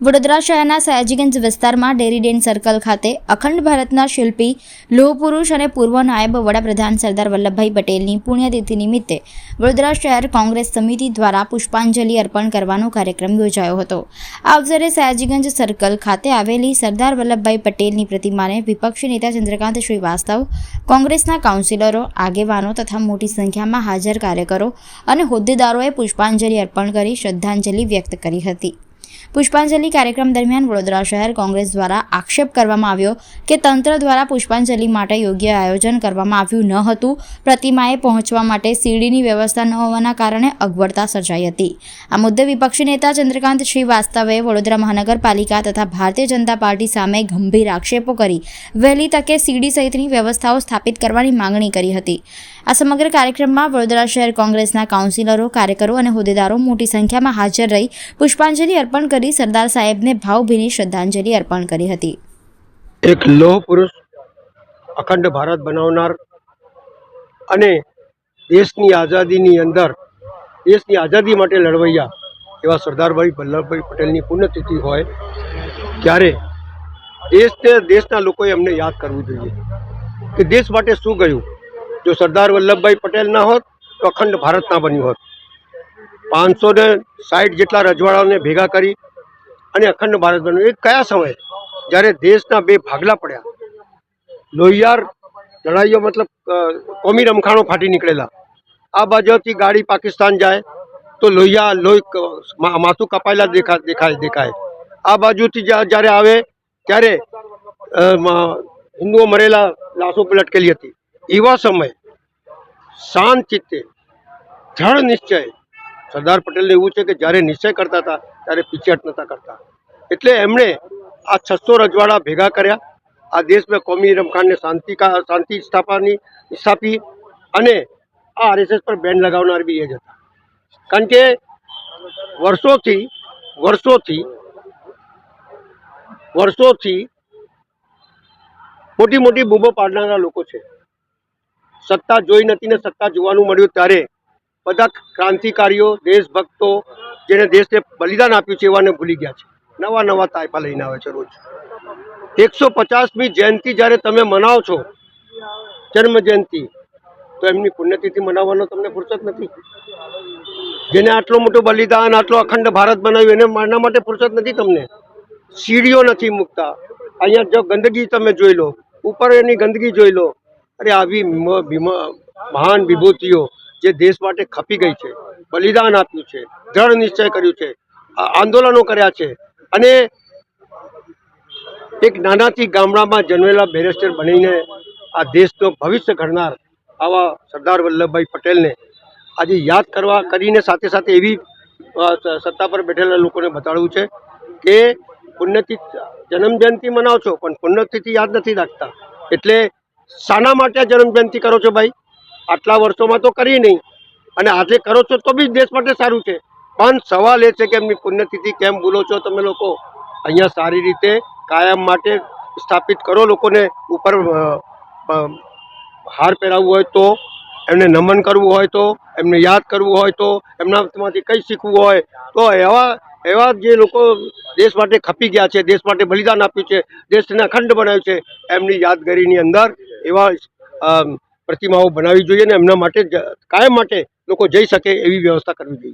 વડોદરા શહેરના સયાજીગંજ વિસ્તારમાં Dairy Den circle ખાતે અખંડ ભારતના શિલ્પી, લોહપુરુષ અને પૂર્વ નાયબ વડાપ્રધાન સરદાર વલ્લભભાઈ પટેલની પુણ્યતિથિ નિમિત્તે વડોદરા શહેર કોંગ્રેસ સમિતિ દ્વારા પુષ્પાંજલિ અર્પણ કરવાનો કાર્યક્રમ યોજાયો હતો. આ અવસરે સયાજીગંજ સર્કલ ખાતે આવેલી સરદાર વલ્લભભાઈ પટેલની પ્રતિમાને વિપક્ષી નેતા ચંદ્રકાંત શ્રીવાસ્તવ, કોંગ્રેસના કાઉન્સિલરો, આગેવાનો તથા મોટી સંખ્યામાં હાજર કાર્યકરો અને હોદ્દેદારોએ પુષ્પાંજલિ અર્પણ કરી શ્રદ્ધાંજલિ વ્યક્ત કરી હતી. પુષ્પાંજલિ કાર્યક્રમ દરમિયાન વડોદરા શહેર કોંગ્રેસ દ્વારા આક્ષેપ કરવામાં આવ્યો કે તંત્ર દ્વારા પુષ્પાંજલિ માટે યોગ્ય આયોજન કરવામાં આવ્યું ન હતું. પ્રતિમાએ પહોંચવા માટે સીડીની વ્યવસ્થા ન હોવાના કારણે અગવડતા સર્જાઈ હતી. આ મુદ્દે વિપક્ષી નેતા ચંદ્રકાંત શ્રીવાસ્તવે વડોદરા મહાનગરપાલિકા તથા ભારતીય જનતા પાર્ટી સામે ગંભીર આક્ષેપો કરી વહેલી તકે સીડી સહિતની વ્યવસ્થાઓ સ્થાપિત કરવાની માંગણી કરી હતી. આ સમગ્ર કાર્યક્રમમાં વડોદરા શહેર કોંગ્રેસના કાઉન્સિલરો, કાર્યકરો અને હોદ્દેદારો મોટી સંખ્યામાં હાજર રહી પુષ્પાંજલિ અર્પણ કરી સરદાર સાહેબને ભાવભીની શ્રદ્ધાંજલિ અર્પણ કરી હતી. એક લોહ પુરુષ અખંડ ભારત બનાવનાર અને દેશની આઝાદીની અંદર, દેશની આઝાદી માટે લડવૈયા એવા સરદારભાઈ વલ્લભભાઈ પટેલની પુણ્યતિથિ હોય ત્યારે દેશને, દેશના લોકોએ એમને યાદ કરવું જોઈએ કે દેશ માટે શું ગયું? જો સરદાર વલ્લભભાઈ પટેલ ના હોત, તો અખંડ ભારત ના બન્યું હોત. પાંચસો ને સાઠ જેટલા રજવાડાઓને ભેગા કરી અને અખંડ ભારત બન્યું. એ કયા સમયે? જ્યારે દેશના બે ભાગલા પડ્યા. લોહિયાર લડાઈઓ મતલબ કોમી રમખાણો ફાટી નીકળેલા. આ બાજુથી ગાડી પાકિસ્તાન જાય, તો લોહિયા લોહી માથું કપાયેલા દેખા, દેખાય દેખાય. આ બાજુથી જ્યારે આવે, ત્યારે હિન્દુઓ મરેલા, લાશો લટકેલી હતી. એવા સમયે શાંત ચિત્તે જળ નિશ્ચય, સરદાર પટેલને એવું છે કે જ્યારે નિશ્ચય કરતા હતા, ત્યારે પીછેહટ નહોતા કરતા. એટલે એમણે આ છસો રજવાડા ભેગા કર્યા. આ દેશમાં કોમી રમખાણને શાંતિ શાંતિ સ્થાપવાની, સ્થાપી અને આ આરએસએસ પર બેન લગાવનાર બી એ જ હતા. કારણ કે વર્ષોથી વર્ષોથી વર્ષોથી મોટી મોટી બૂમો પાડનારા લોકો છે. સત્તા જોઈ નથી ને સત્તા જોવાનું મળ્યું ત્યારે બધા ક્રાંતિકારીઓ, દેશભક્તો જેને દેશને બલિદાન આપ્યું છે એવાને ભૂલી ગયા છે. નવા નવા તાયફા લઈને આવે છે રોજ. એકસો પચાસમી જયંતિ જ્યારે તમે મનાવો છો, જન્મ જયંતિ, તો એમની પુણ્યતિથિ મનાવવાનો તમને ફુરસત નથી? જેને આટલો મોટો બલિદાન, આટલો અખંડ ભારત બનાવ્યું, એને મારના માટે ફુરસત નથી તમને? સીડીઓ નથી મૂકતા. અહીંયા જો ગંદકી તમે જોઈ લો, ઉપર એની ગંદકી જોઈ લો અરે આવી મહાન વિભૂતિઓ જે દેશ માટે ખપી ગઈ છે બલિદાન આપ્યું છે, દ્રઢ નિશ્ચય કર્યું છે આંદોલનો કર્યા છે અને એક નાનાથી ગામડામાં જન્મેલા બેરિસ્ટર બનીને આ દેશનો ભવિષ્ય ઘડનાર આવા સરદાર વલ્લભભાઈ પટેલને આજે યાદ કરવા કરીને સાથે સાથે એવી સત્તા પર બેઠેલા લોકોને બતાડવું છે કે પુણ્યતિથિ, જન્મજયંતિ મનાવો છો પણ પુણ્યતિથિ યાદ નથી રાખતા. એટલે શાના માટે જન્મજયંતિ કરો છો ભાઈ? આટલા વર્ષોમાં તો કરી નહીં. અને આજે કરો છો તો બી દેશ માટે સારું છે. પણ સવાલ એ છે કે એમની પુણ્યતિથિ કેમ ભૂલો છો તમે લોકો? અહીંયા સારી રીતે કાયમ માટે સ્થાપિત કરો લોકોને ઉપર હાર પહેરાવવું હોય તો, એમને નમન કરવું હોય તો, એમને યાદ કરવું હોય તો, એમનામાંથી કંઈ શીખવું હોય તો એવા એવા જે લોકો દેશ માટે ખપી ગયા છે, દેશ માટે બલિદાન આપ્યું છે, દેશને અખંડ બનાવ્યું છે, એમની યાદગારીની અંદર એવા પ્રતિમાઓ બનાવવી જોઈએ અને એમના માટે કાયમ માટે લોકો જઈ શકે એવી વ્યવસ્થા કરવી જોઈએ.